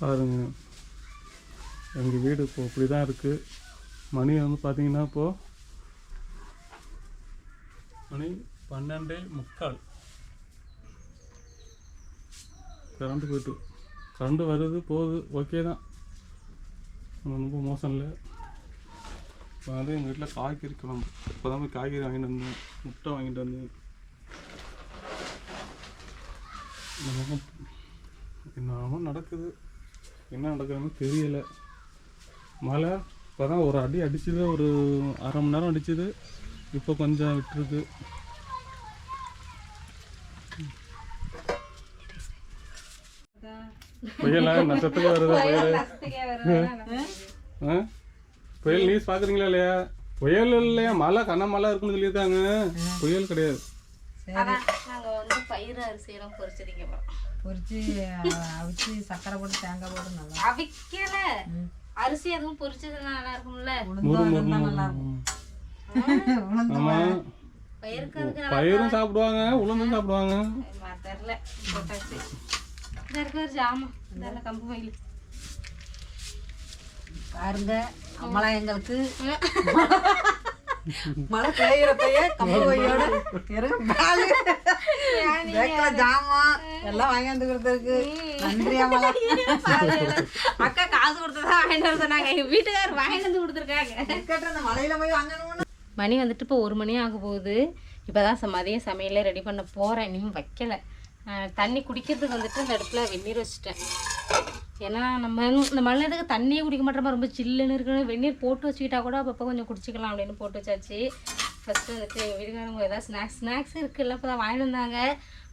பாருங்க. எங்கள் வீடு இப்போ இப்படி தான் இருக்குது மணி வந்து பார்த்தீங்கன்னா இப்போது மணி பன்னெண்டே முக்கால். கரண்ட்டு போயிட்டு கரண்ட்டு வருது போகுது ஓகே தான். ரொம்ப மோசம் இல்லை. இப்போ வந்து எங்கள் வீட்டில் காய்கறி குழம்பு. இப்போ தான் போய் காய்கறி வாங்கிட்டு வந்தேன். முட்டை வாங்கிட்டு வந்தேன். நமக்கு என்னமோ நடக்குது. என்ன நடக்குதுன்னு தெரியல. மழை இப்போ தான் ஒரு அடி அடிச்சது ஒரு அரை மணி நேரம் அடிச்சது. இப்போ கொஞ்சம் விட்டுருக்கு. புயலா? நட்சத்திரம் வருது புயல்? புயல் நியூஸ் பார்க்குறீங்களா இல்லையா? புயல் இல்லையா? மழை கன மழை இருக்குன்னு சொல்லியிருக்காங்க. புயல் கிடையாது. வந்து பயிர் அரிசி எல்லாம் பொரிச்சிருங்க பொரிச்சு அவிச்சு சக்கரை போட்டு தேங்காய் போட்டு நல்லா அவிக்கல. அரிசி அதுவும் பொரிச்சது நல்லா இருக்கும்ல உளுந்தும் இருந்தா நல்லா இருக்கும் உளுந்து பயிரும் சாப்பிடுவாங்க உளுந்தும் சாப்பிடுவாங்க. தெரில போட்டாச்சு. இந்த இருக்கிற ஜாமான் இந்த கம்பு வயல் பாருங்க அம்மளா எங்களுக்கு. மழை பெய்யறப்பயே கம்பு வையோட இறங்க பேகு பேக்கில ஜாமான் எல்லாம் வாங்கியாந்து கொடுத்துருக்கு நன்றி அம்மளா அக்கா காசு கொடுத்ததா வாங்கிட்டு வர சொன்னாங்க. எங்க வீட்டுக்காரர் வாங்கிட்டு வந்து கொடுத்துருக்காங்க. அந்த மலையில போய் வாங்கணும்னு. மணி வந்துட்டு இப்போ ஒரு மணி ஆக போகுது. இப்போ தான் ச மதியம் சமையலே ரெடி பண்ண போகிறேன் இன்னும் வைக்கல. தண்ணி குடிக்கிறதுக்கு வந்துட்டு அந்த அடுப்பில் வெந்நீர் வச்சுட்டேன். ஏன்னா நம்ம இந்த மழை நேரத்துக்கு தண்ணியே குடிக்க மாட்டோமா ரொம்ப சில்லுன்னு இருக்குன்னு. வெந்நீர் போட்டு வச்சுக்கிட்டா கூட அப்பப்போ கொஞ்சம் குடிச்சிக்கலாம் அப்படின்னு போட்டு வச்சாச்சு. ஃபஸ்ட்டு வந்துட்டு எங்கள் வீட்டுக்காரங்க ஏதாவது ஸ்நாக்ஸ் ஸ்நாக்ஸ் இருக்குல்ல இப்போ தான் வாங்கிட்டு வந்தாங்க.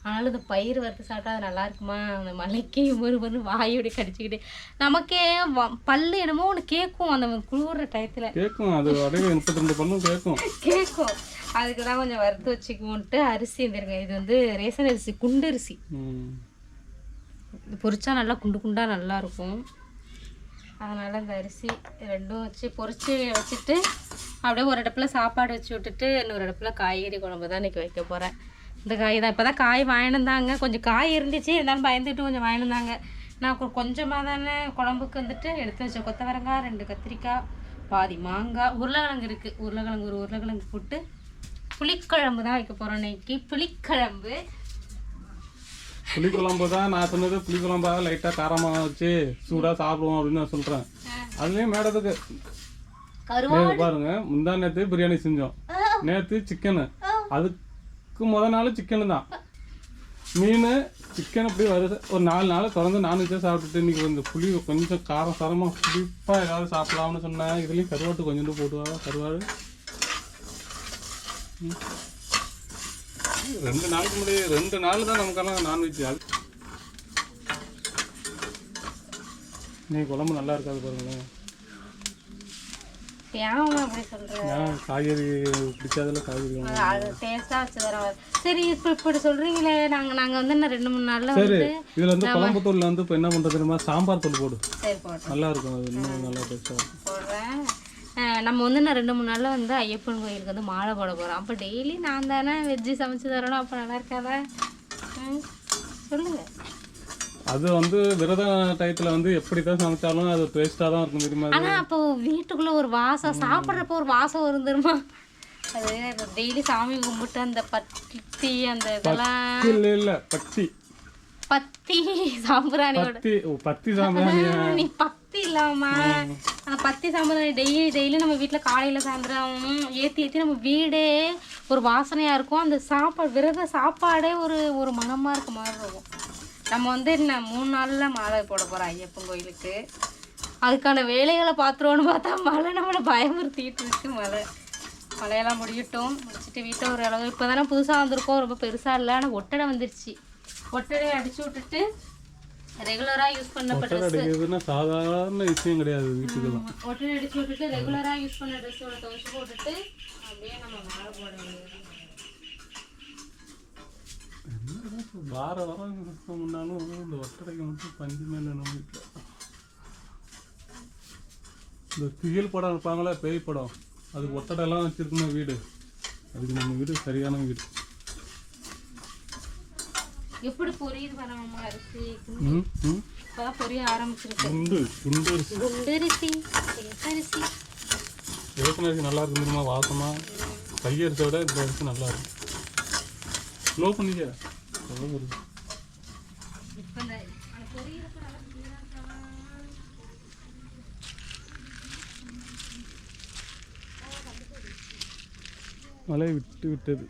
ஆனாலும் இந்த பயிர் வறுத்து சாப்பிட்டா அது நல்லா இருக்குமா? அந்த மலைக்கு ஒரு ஒரு வாயோட கடிச்சிக்கிட்டு. நமக்கே வ- பல்லு என்னமோ ஒன்று கேட்கும் அந்த குளிர்ற டயத்தில். கேட்கும் அது அப்படியே முப்பத்தி ரெண்டு பண்ணும் கேட்கும் கேட்கும் அதுக்கு தான் கொஞ்சம் வறுத்து வச்சுக்குவோன்ட்டு அரிசி இருந்திருங்க இது வந்து ரேஷன் அரிசி குண்டு அரிசி. பொரிச்சா நல்லா குண்டு குண்டாக நல்லாயிருக்கும் அதனால் இந்த அரிசி ரெண்டும் வச்சு பொரித்து வச்சுட்டு அப்படியே ஒரு அடுப்பில் சாப்பாடு வச்சு விட்டுட்டு இன்னொரு அடுப்பில் காய்கறி குழம்பு தான் இன்றைக்கி வைக்க போகிறேன் இந்த காய் தான். இப்போ தான் காய் வாங்கினுந்தாங்க. கொஞ்சம் காய் இருந்துச்சு. இருந்தாலும் பயந்துட்டு கொஞ்சம் வாங்கினுந்தாங்க. நான் கொஞ்சமாக தானே குழம்புக்கு வந்துட்டு எடுத்து வச்ச கொத்தவரங்காய் ரெண்டு கத்திரிக்காய் பாதி மாங்காய் உருளைக்கிழங்கு இருக்குது உருளைக்கிழங்கு ஒரு உருளைக்கிழங்கு போட்டு புளிக்குழம்பு தான் வைக்க போகிறோம் இன்றைக்கி புளிக்கிழம்பு புளிக்குழம்பு தான் நான் சொன்னது புளிக்குழம்பா லைட்டாக காரமாக வச்சு சூடாக சாப்பிடுவோம் அப்படின்னு நான் சொல்கிறேன் அதுலேயும் மேடத்துக்கு. பாருங்க முந்தா நேற்று பிரியாணி செஞ்சோம். நேற்று சிக்கனு. அதுக்கு முத நாள் சிக்கனு தான். மீன் சிக்கன் அப்படி வருது. ஒரு நாலு நாள் தொடர்ந்து நான்வெஜ்ஜாக சாப்பிட்டுட்டு இன்னைக்கு இந்த புளி கொஞ்சம் காரம் சாரமாக புளிப்பாக ஏதாவது சாப்பிடலாம்னு சொன்னேன். இதுலேயும் கருவாட்டு கொஞ்சோண்டு போட்டுவாங்க கருவாடு. ம். ரெண்டு நாளுக்கு முன்னாடி ரெண்டு நாள் தான் நமக்கெல்லாம் நான்வெஜ் அது நீ குழம்பு நல்லா இருக்காது பாருங்களேன் காய்கறி பிடிக்காதுல காய்கறி. அது டேஸ்டா வச்சு தரோம் சரி இப்போ இப்படி சொல்றீங்களே நாங்க நாங்க வந்து இன்னும் ரெண்டு மூணு நாள்ல சரி இதுல வந்து குழம்பு தூள்ல வந்து இப்போ என்ன தெரியுமா? சாம்பார் தூள் போடு. நல்லா இருக்கும் அது இன்னும் நல்லா டேஸ்டா இருக்கும் நம்ம வந்து இன்னும் ரெண்டு மூணு நாள்ல வந்து ஐயப்பன் கோயிலுக்கு வந்து மாலை போட போறோம். அப்போ டெய்லி நான் தானே வெஜ்ஜு சமைச்சு தரணும். அப்போ நல்லா இருக்காதா? ம், சொல்லுங்க. அது வந்து விரத டயத்துல வந்து எப்படி தான் சமைச்சாலும் அது டேஸ்டா தான் இருக்கும். தெரியுமா? ஆனா அப்போ வீட்டுக்குள்ள ஒரு வாசம் சாப்பிட்றப்போ ஒரு வாசம் வரும் தெரியுமா? அது டெய்லி சாமி கும்பிட்டு அந்த பத்தி அந்த இதெல்லாம். இல்ல இல்ல பத்தி பத்தி சாம்பிராணியோட. பத்தி பத்தி சாம்பிராணியா? நீ பத்தி இல்லாமா அந்த பத்தி சாம்பிராணி டெய்லி டெய்லி நம்ம வீட்டில் காலையில் சாயந்தரம் ஏற்றி ஏற்றி நம்ம வீடே ஒரு வாசனையாக இருக்கும். அந்த சாப்பாடு விரத சாப்பாடே ஒரு ஒரு மனமாக இருக்க மாதிரி இருக்கும். நம்ம வந்து என்ன மூணு நாளில் மாலை போட போகிறோம் ஐயப்பன் கோயிலுக்கு. அதுக்கான வேலைகளை பார்த்துருவோன்னு பார்த்தா மழை நம்மளை பயமுறுத்திட்டு இருக்கு மழை. மழையெல்லாம் முடியட்டும். முடிச்சுட்டு வீட்டை ஒரு அளவு இப்போ தானே புதுசாக வந்திருக்கோம் ரொம்ப பெருசாக இல்லை ஆனால் ஒட்டடை வந்துருச்சு. ஒட்டடையை அடிச்சு விட்டுட்டு ரெகுலராக யூஸ் பண்ண ஒட்டடை அடிக்கிறதுன்னா சாதாரண விஷயம் கிடையாது வீட்டுக்கெல்லாம். ஒட்டடை அடிச்சு விட்டுட்டு ரெகுலராக யூஸ் பண்ண ட்ரெஸ்ஸோட துவைச்சு போட்டுட்டு அப்படியே நம்ம மாலை போட வார வாரம் முன்னாலும் இந்த ஒட்டடைக்கு மட்டும் பஞ்சமே இல்லை நம்ம வீட்டில். இந்த திகில் படம் இருப்பாங்களே பேய் படம். அதுக்கு ஒட்டடைலாம் வச்சிருக்கணும் வீடு. அதுக்கு நம்ம வீடு சரியான வீடு. எப்படி பொரியுது பாருங்கம்மா அரிசி இப்போதான் பொரிய ஆரம்பிச்சிருக்கு. குண்டு குண்டு அரிசி. குண்டரிசி அரிசி ரேஷன் அரிசி. நல்லா இருக்கும் தெரியுமா வாசமா? கையரிசியை விட இந்த அரிசி நல்லா இருக்கும் ஸ்லோ பண்ணிக்க. நல்லா இருக்கா? மழை விட்டு விட்டது.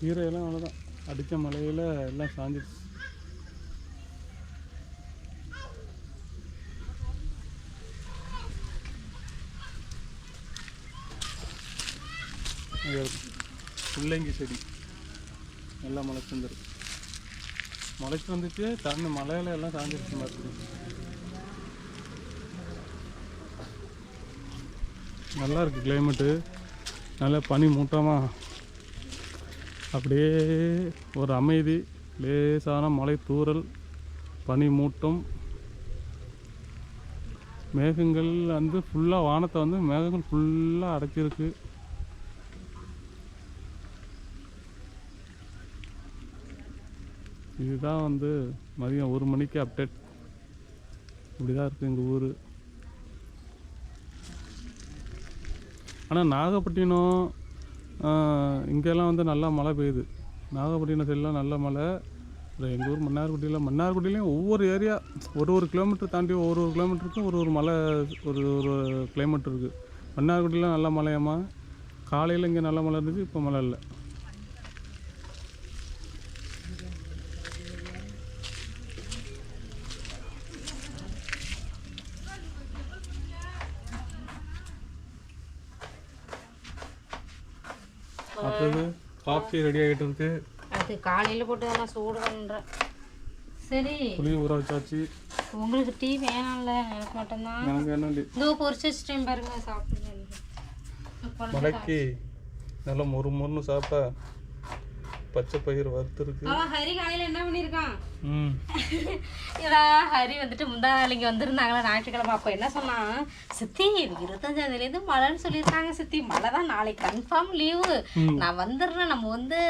கீரையெல்லாம் அவ்வளோதான் அடித்த மலையில் எல்லாம் சாஞ்சிடுச்சு பிள்ளைங்கி முள்ளங்கி செடி. நல்லா முளைச்சு வந்துருக்கு. முளைச்சு வந்துட்டு தண்ணி மலையில எல்லாம் சாஞ்சிருச்சு மாதிரி நல்லா இருக்கு கிளைமேட்டு நல்லா பனி மூட்டமாக அப்படியே ஒரு அமைதி லேசான மலை தூறல் பனி மூட்டம் மேகங்கள் வந்து ஃபுல்லாக வானத்தை வந்து மேகங்கள் ஃபுல்லாக அடைச்சிருக்கு இதுதான் வந்து மதியம் ஒரு மணிக்கு அப்டேட் இப்படி தான் இருக்குது எங்கள் ஊர். ஆனால் நாகப்பட்டினம் இங்கெல்லாம் வந்து நல்லா மழை பெய்யுது. நாகப்பட்டினம் சைட்லாம் நல்ல மழை. அப்புறம் எங்கள் ஊர் மன்னார்குடியில் மன்னார்குடியிலையும் ஒவ்வொரு ஏரியா ஒரு ஒரு கிலோமீட்டர் தாண்டி ஒரு ஒரு கிலோமீட்டருக்கும் ஒரு ஒரு மலை ஒரு ஒரு கிளைமேட் இருக்குது மன்னார்குடியில் நல்ல மழையாம்மா. காலையில் இங்கே நல்ல மழை இருந்துச்சு இப்போ மழை இல்லை. காஃபி ரெடி ஆகிட்டு இருக்கு. அது காலையில் போட்டு தான் சூடு பண்ணுறேன் சரி. புளி ஊற வச்சாச்சு. உங்களுக்கு டீ வேணாம்ல எனக்கு மட்டும்தான். எனக்கு இல்லை. இதோ பொரிச்சு வச்சுட்டேன் பாருங்க சாப்பிடுங்க. மடக்கி நல்லா மொறு மொறுன்னு சாப்பிட்டா பச்சை பயிர் வறுத்துருக்கு. அவன் ஹரி காலையில் என்ன பண்ணியிருக்கான்? ம். ஏடா ஹரி வந்துட்டு முந்தா நாள் இங்கே வந்திருந்தாங்களா ஞாயிற்றுக்கிழமை. அப்போ என்ன சொன்னான்? சித்தி இருபத்தஞ்சாந்தேதிலேருந்து மழைன்னு சொல்லியிருக்காங்க சித்தி. மழை தான் நாளைக்கு கன்ஃபார்ம் லீவு நான் வந்துடுறேன். நம்ம வந்து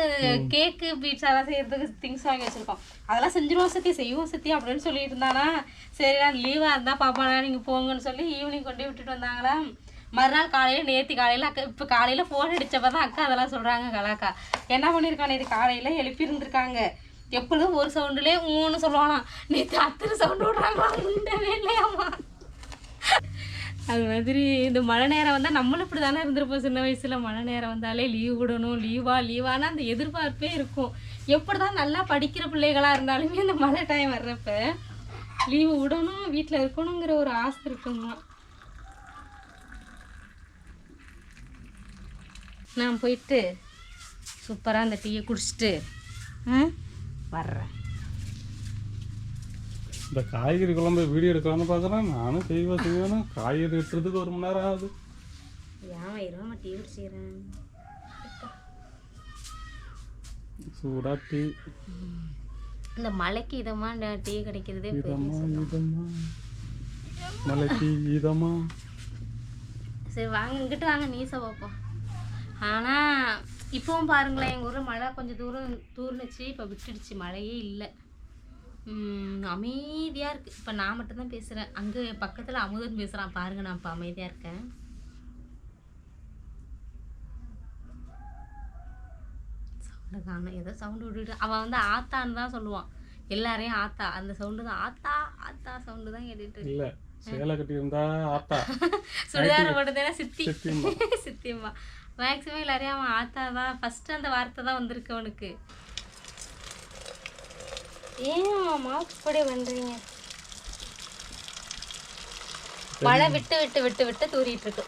கேக்கு பீட்ஸாலாம் செய்யறதுக்கு திங்ஸ் வாங்கி வச்சிருக்கோம். அதெல்லாம் செஞ்சிருவோம் சித்தி. செய்வோம் சித்தி அப்படின்னு சொல்லிட்டு இருந்தானா. சரி நான் லீவாக இருந்தால் பாப்பாடா நீங்கள் போங்கன்னு சொல்லி ஈவினிங் கொண்டு விட்டுட்டு வந்தாங்களா மறுநாள் காலையில் நேற்று காலையில் அக்கா இப்போ காலையில் ஃபோன் அடித்தப்ப தான் அக்கா அதெல்லாம் சொல்கிறாங்க கலாக்கா. என்ன பண்ணியிருக்கான் நேற்று காலையில் எழுப்பியிருந்திருக்காங்க. எப்பொழுதும் ஒரு சவுண்டுலே மூணு சொல்லுவானா நேற்று அத்தனை சவுண்டு விட்றாங்களா உண்டவே இல்லையாம்மா. அது மாதிரி இந்த மழை நேரம் வந்தால் நம்மளும் இப்படி தானே இருந்திருப்போம். சின்ன வயசில் மழை நேரம் வந்தாலே லீவ் விடணும் லீவா லீவானா அந்த எதிர்பார்ப்பே இருக்கும். எப்படி தான் நல்லா படிக்கிற பிள்ளைகளாக இருந்தாலுமே இந்த மழை டைம் வர்றப்ப லீவு விடணும் வீட்டில் இருக்கணுங்கிற ஒரு ஆசை இருக்குமா நான் போயிட்டு சூப்பராக அந்த டீயை குடிச்சிட்டு ம் வர்றேன். இந்த காய்கறி குழம்பு வீடியோ எடுக்கலாம்னு பார்க்குறேன் நானும் செய்வேன் செய்வேன் காய்கறி வெட்டுறதுக்கு ஒரு மணி நேரம் ஆகுது. ஏன் வயிறுமா டீ குடிச்சிக்கிறேன் சூடா டீ. இந்த மழைக்கு இதமாக டீ கிடைக்கிறதே இதமா இதமா. மலைக்கு இதமா. சரி வாங்க இங்கிட்டு வாங்க நீச பார்ப்போம் ஆனால் இப்போவும் பாருங்களேன் எங்கள் ஊரில் மழை கொஞ்சம் தூரம் தூர்னுச்சு இப்போ விட்டுடுச்சு. மழையே இல்லை. அமைதியாக இருக்குது இப்போ நான் மட்டும்தான் பேசுகிறேன் அங்கே பக்கத்தில் அமுதன் பேசுகிறான் பாருங்க நான் இப்போ அமைதியாக இருக்கேன். சவுண்டு காணும் ஏதோ சவுண்டு விட்டுட்டு அவன் வந்து ஆத்தான்னு தான் சொல்லுவான். எல்லாரையும் ஆத்தா. அந்த சவுண்டு தான் ஆத்தா ஆத்தா சவுண்டு தான் கேட்டுட்டு இருக்கு. இல்லை சேலை கட்டியிருந்தா ஆத்தா. சுடிதார் போட்டதேனா சித்தி? சித்திம்மா. மேக்ஸிமம் எல்லாரையும் அவன் ஆத்தா தான் ஃபர்ஸ்ட் அந்த வார்த்தை தான் வந்திருக்கு அவனுக்கு. ஏன் மாமா இப்படி பண்றீங்க மழை விட்டு விட்டு விட்டு விட்டு தூரிட்டு இருக்கு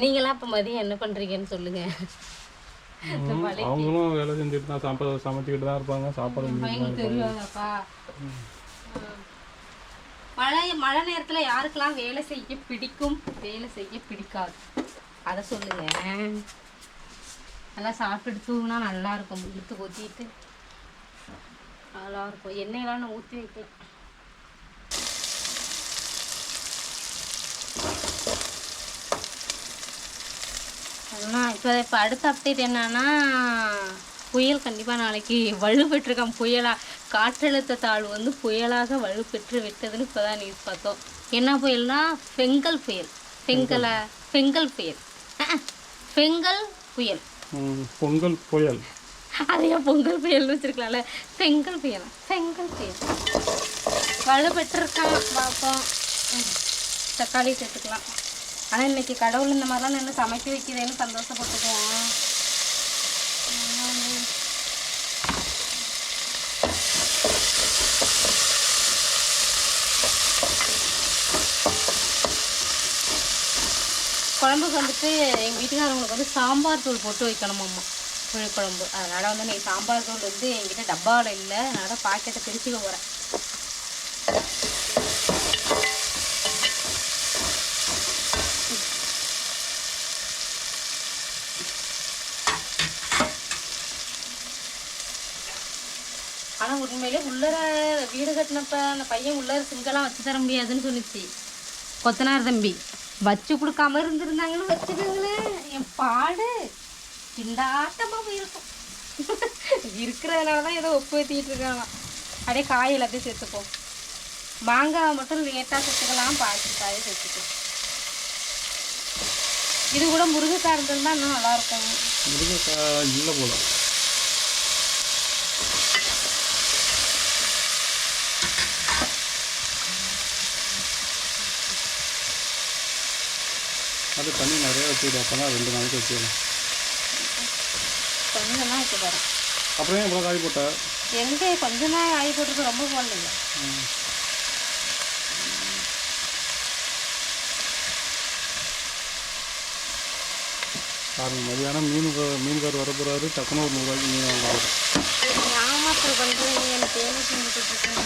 நீங்களாம் இப்ப மதியம் என்ன பண்றீங்கன்னு சொல்லுங்க. அவங்களும் வேலை செஞ்சுட்டு தான் சாப்பாடு சமைச்சிக்கிட்டு தான் இருப்பாங்க. சாப்பாடு செஞ்சுட்டு தான் எங்களுக்கு தெரியாதாப்பா ம். மழை மழை நேரத்துல யாருக்கெல்லாம் வேலை செய்ய பிடிக்கும்? வேலை செய்ய பிடிக்காது. அதை சொல்லுங்க. நல்லா சாப்பிட்டு தூங்கினா நல்லா இருக்கும். இழுத்து கொத்திட்டு நல்லா இருக்கும். எண்ணெயெல்லாம் நான் ஊற்றி வைக்கலாம் அதெல்லாம் இப்போ இப்போ அடுத்த அப்டேட் என்னன்னா புயல் கண்டிப்பாக நாளைக்கு வலுப்பெற்றிருக்கான் புயலா காற்றழுத்த தாழ்வு வந்து புயலாக வலுப்பெற்று விட்டதுன்னு இப்போ தான் நியூஸ் பார்த்தோம். என்ன புயல்னா? ஃபெங்கல் புயல். ஃபெங்கலா ஃபெங்கல் புயல். அஹ், ஃபெங்கல் புயல் பொங்கல் புயல். அதையே பொங்கல் புயல்னு வச்சிருக்கலாம்ல? செங்கல் புயல். செங்கல் புயல். வலுப்பெற்றிருக்கான் பார்ப்போம். தக்காளி சேர்த்துக்கலாம். ஆனால் இன்னைக்கு கடவுள் இந்த மாதிரிலாம் நின்று சமைக்க வைக்கிறேன்னு சந்தோஷப்பட்டுக்குவோம் குழம்புக்கு வந்துட்டு எங்கள் வீட்டுக்காரவங்களுக்கு வந்து சாம்பார் தூள் போட்டு வைக்கணுமாம்மா. புளிக்குழம்பு. அதனால் வந்து நீ சாம்பார் தூள் வந்து என்கிட்ட டப்பாவில் இல்லை. அதனால் பாக்கெட்டை பிரிச்சுக்க போகிறேன் ஆனால் உண்மையிலே உள்ளர வீடு கட்டினப்ப அந்த பையன் உள்ளர சிங்கெல்லாம் வச்சு தர முடியாதுன்னு சொல்லிச்சு கொத்தனார் தம்பி. வச்சு கொடுக்காம இருந்திருந்தாங்கன்னு வச்சுக்கோங்களேன் என் பாடு. திண்டாட்டமாக போயிருக்கும். இருக்கிறதுனால தான் ஏதோ ஒப்பு ஏற்றிட்டு இருக்காங்களாம் அப்படியே காய் எல்லாத்தையும் சேர்த்துப்போம். மாங்காய் மட்டும் லேட்டாக சேர்த்துக்கலாம் பாக்கி காயை சேர்த்துக்கோ இது கூட முருங்கைக்காய் இருந்திருந்தால் இன்னும் நல்லாயிருக்கும் முருங்கைக்காய் இல்லை போல. அது தண்ணி நிறைய வச்சுக்கிட்டு அப்போ தான் ரெண்டு நாளைக்கு வச்சுக்கலாம் கொஞ்சமாக வைக்க போகிறேன் அப்புறம் ஏன் இவ்வளோ காய் போட்ட? எங்கே கொஞ்சமாக காய் போட்டுருக்கு ரொம்ப போடலைங்க பாருங்க மதியானம் மீன் மீன்கார் வர போகிறாரு டக்குனு ஒரு நூறுரூவாய்க்கு மீன் வாங்குறாரு ஏமாத்தல் பண்ணுறீங்க எனக்கு தேவை செஞ்சுட்டு இருக்கேன்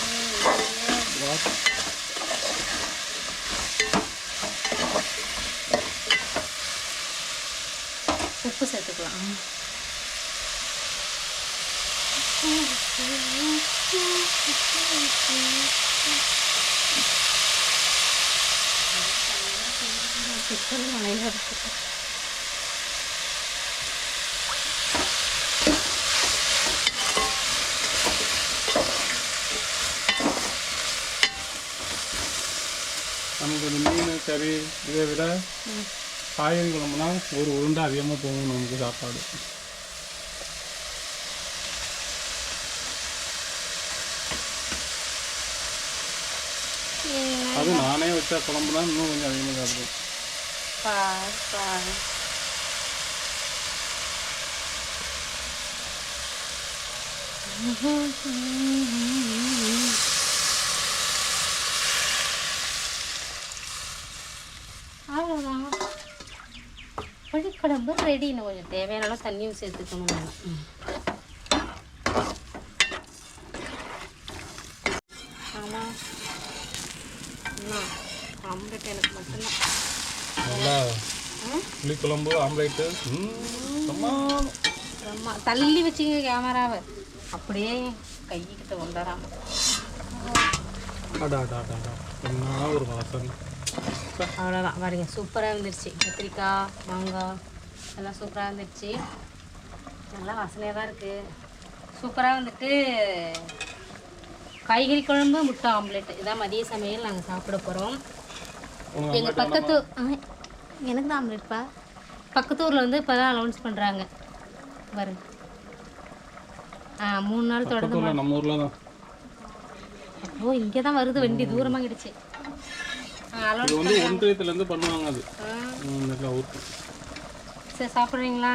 உப்பு சேர்த்துக்கலாம் சிக்கன் மலையாக இருக்குது நமக்கு இந்த மீன் கறி இதை விட காய்கறி குழம்புனா ஒரு உருண்டை அதிகமாக போகும் நமக்கு சாப்பாடு. அது நானே வச்ச குழம்புனா இன்னும் கொஞ்சம் அதிகமாக சாப்பிடுவேன். பார் பார் அவ்வளோதான் புளிக்குழம்பு ரெடி இன்னும் கொஞ்சம் தேவையான அளவு தண்ணியும் சேர்த்துக்கணும். வேணும் ஆமாம் ஆம்லெட் எனக்கு மட்டும்தான். புளிக்குழம்பு ஆம்லேட்டு தள்ளி வச்சுங்க கேமராவை அப்படியே கைக்கிட்ட கொண்டாடாம என்ன ஒரு வாசனை. அவ்வளோதான் பாருங்க. சூப்பராக வந்துருச்சு கத்திரிக்காய் மாங்காய் எல்லாம் சூப்பராக வந்துருச்சு நல்லா வாசனையாக தான் இருக்குது சூப்பராக வந்துட்டு காய்கறி குழம்பு முட்டை ஆம்லெட் இதான் மதிய சமையல். நாங்கள் சாப்பிட போகிறோம் எங்கள் பக்கத்து எனக்கு தான் ஆம்லெட்ப்பா பக்கத்து ஊரில் வந்து இப்போ தான் அலௌன்ஸ் பண்ணுறாங்க பாருங்க ஆ மூணு நாள் தொடர்ந்து நம்ம ஊரில் தான். ஓ இங்கே தான் வருது வண்டி. தூரமாக கிடச்சி இது வந்து ஒன்றியத்துலேருந்து பண்ணுவாங்க அது. நல்லா ஊற்றும் சரி சாப்பிட்றீங்களா?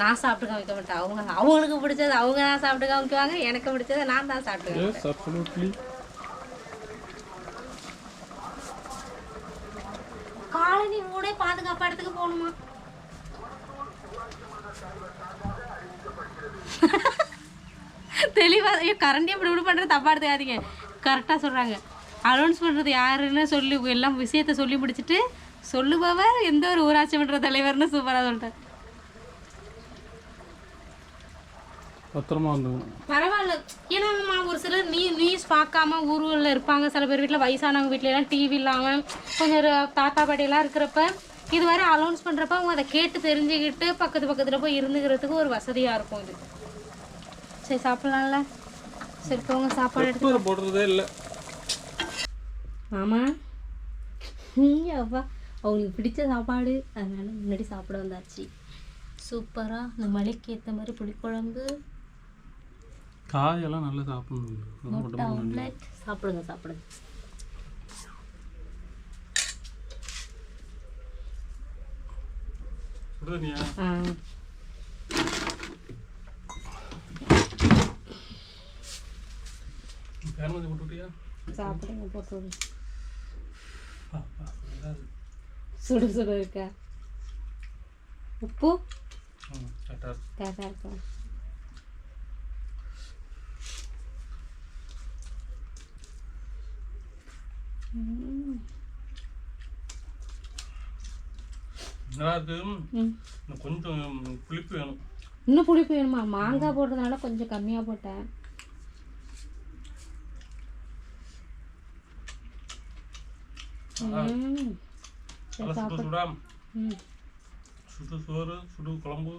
நான் சாப்பிட்டு காமிக்க மாட்டேன். அவங்க அவங்களுக்கு பிடிச்சது அவங்க தான் சாப்பிட்டு காமிக்குவாங்க எனக்கு பிடிச்சதை நான் தான் சாப்பிட்டு காலனி ஊடே பாதுகாப்பு இடத்துக்கு போகணுமா? தெளிவா ஐயோ கரண்டி அப்படி இப்படி பண்ணுறது தப்பா எடுத்துக்காதீங்க. கரெக்டாக சொல்கிறாங்க அலௌன்ஸ் பண்ணுறது யாருன்னு சொல்லி எல்லாம் விஷயத்த சொல்லி முடிச்சிட்டு சொல்லுபவர் எந்த ஒரு ஊராட்சி மன்ற தலைவர்னு சூப்பராக சொல்லிட்டார். பத்திரமா பரவாயில்ல. ஏன்னா ஒரு சிலர் நீ நியூஸ் பார்க்காம ஊர்களில் இருப்பாங்க. சில பேர் வீட்டில் வயசானவங்க வீட்ல எல்லாம் டிவி இல்லாமல் கொஞ்சம் ஒரு தாத்தா பாட்டியெல்லாம் இருக்கிறப்ப இது வரை அலௌன்ஸ் பண்ணுறப்ப அவங்க அதை கேட்டு தெரிஞ்சுக்கிட்டு பக்கத்து பக்கத்தில் போய் இருந்துக்கிறதுக்கு ஒரு வசதியாக இருக்கும் இது. சரி சாப்பிட்லாம்ல. சரி போங்க சாப்பாடு எடுத்து போடுறதே இல்லை. மாமா அப்பா அவங்களுக்கு பிடிச்ச சாப்பாடு அதனால முன்னாடி சாப்பிட வந்தாச்சு. சூப்பராக இந்த மலைக்கு ஏற்ற மாதிரி புளிக்குழம்பு. காயெல்லாம் நல்லா சாப்பிடணும். சாப்பிடுங்க சாப்பிடுங்க. சாப்பிடுங்க போட்டு சுடு சுடு இருக்கா? உப்பு. கரெக்டாக இருக்கா? கொஞ்சம் புளிப்பு வேணும். இன்னும் புளிப்பு வேணுமா? மாங்காய் போடுறதுனால கொஞ்சம் கம்மியாக போட்டேன். நல்லா சுடு சோறு சுடு குழம்பு.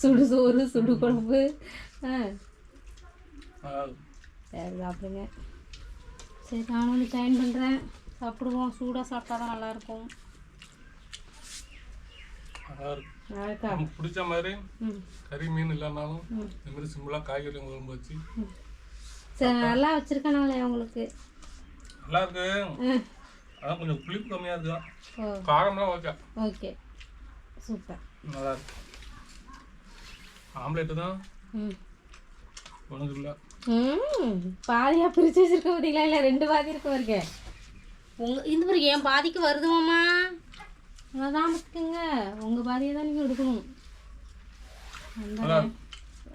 சுடு சோறு சுடு குழம்பு. சரி சாப்பிடுங்க. சரி நானும் வந்து ஜாயின் பண்ணுறேன் சாப்பிடுவோம். சூடாக சாப்பிட்டா தான் நல்லாயிருக்கும். நமக்கு பிடிச்ச மாதிரி கறி மீன் இல்லைனாலும் இந்த மாதிரி சிம்பிளாக காய்கறி குழம்பு வச்சு சரி நல்லா வச்சுருக்கனாலே உங்களுக்கு. நல்லா இருக்கு. அதான் கொஞ்சம் புளிப்பு கம்மியாக இருக்குதான் காரம்லாம் ஓகே ஓகே சூப்பர் நல்லா இருக்கு. ஆம்லேட்டு தான். ம். உனக்கு இல்லை. ம். பாதியாக பிரித்து வச்சிருக்க பார்த்தீங்களா இல்லை ரெண்டு பாதி இருக்க பாருங்க. உங்கள் இந்த பாருங்க என் பாதிக்கு வருது மாமா. அதான் பார்த்துக்கோங்க உங்கள் பாதியை தான் நீங்கள் எடுக்கணும்.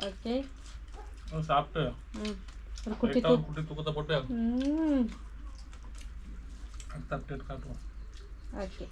ஓகே சாப்பிட்டு. குட்டி தூக்கத்தை போட்டு. ம் அடுத்த அப்டேட் காட்டுவோம் ஓகே